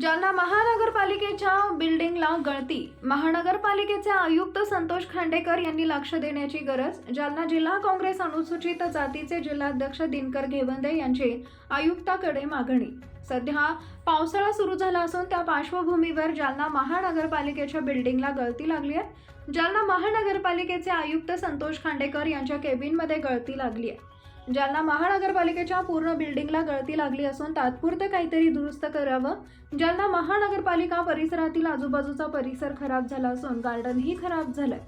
जालना महानगरपालिकेच्या बिल्डिंगला गळती महानगरपालिकेचे आयुक्त संतोष खांडेकर यांनी लक्ष देण्याची गरज जालना जिल्हा काँग्रेस अनुसूचित जातीचे जिल्हाध्यक्ष दिनकर घेवंदे यांची आयुक्ताकडे मागणी. सध्या पावसाळा सुरू झाला असून त्या पार्श्वभूमीवर जालना महानगरपालिकेच्या बिल्डिंगला गळती लागली आहे. जालना महानगरपालिकेचे आयुक्त संतोष खांडेकर यांच्या केबिनमध्ये गळती लागली आहे. जालना महानगरपालिकेच्या पूर्ण बिल्डिंगला गळती लागली असून तात्पुरतं काहीतरी दुरुस्त करावं जालना महानगरपालिका परिसरातील आजूबाजूचा परिसर खराब झाला असून गार्डनही खराब झालंय.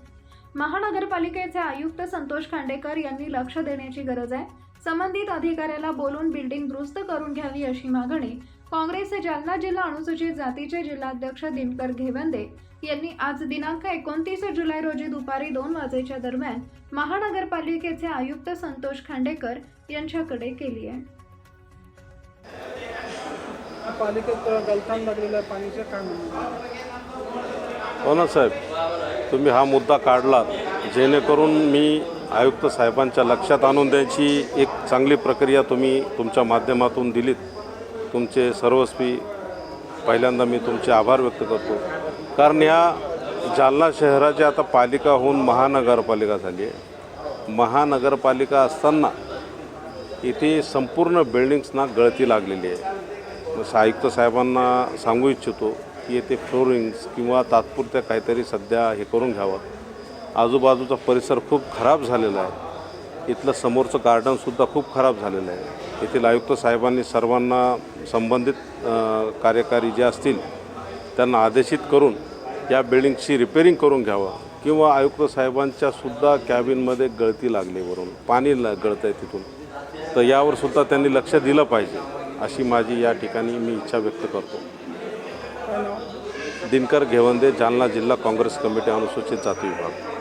महानगरपालिकेचे आयुक्त संतोष खांडेकर यांनी लक्ष देण्याची गरज आहे. संबंधित अधिकाऱ्याला बोलून बिल्डिंग दुरुस्त करून घ्यावी अशी मागणी काँग्रेसचे जालना जिल्हा अनुसूचित जातीचे जिल्हाध्यक्ष दिनकर घेवंदे यांनी आज दिनांक एकोणतीस जुलै रोजी दुपारी दोन वाजेच्या दरम्यान महानगरपालिकेचे आयुक्त संतोष खांडेकर यांच्याकडे केली आहे. पालिकेत गलथान लागलेलं आहे पाणीचं म्हणणं हो ना साहेब तुम्ही हा मुद्दा काढलात जेणेकरून मी आयुक्त साहेबांच्या लक्षात आणून द्यायची एक चांगली प्रक्रिया तुम्ही तुमच्या माध्यमातून दिलीत. तुमचे सर्वस्वी पहिल्यांदा मी तुमचे आभार व्यक्त करतो. कारण या जालना शहराची आता पालिका होऊन महानगरपालिका झाली आहे. महानगरपालिका असताना इथे संपूर्ण बिल्डिंग्सना गळती लागलेली आहे. जसं आयुक्त साहेबांना सांगू इच्छितो की येथे फ्लोरिंग्स किंवा तात्पुरत्या काहीतरी सध्या हे करून घ्यावं. आजूबाजूचा परिसर खूप खराब झालेला आहे. इथलं समोरचं गार्डनसुद्धा खूप खराब झालेलं आहे. येथील आयुक्त साहेबांनी सर्वांना संबंधित कार्यकारी जे असतील त्यांना आदेशित करून या बिल्डिंगची रिपेरिंग करून घ्यावं किंवा आयुक्त साहेबांच्या सुद्धा कॅबिनमध्ये गळती लागली वरून पाणी ल गळतं आहे तिथून. तर यावर सुद्धा त्यांनी लक्ष दिलं पाहिजे अशी माझी या ठिकाणी मी इच्छा व्यक्त करतो. दिनकर घेवंदे जालना जिल्हा काँग्रेस कमिटी अनुसूचित जाती विभाग.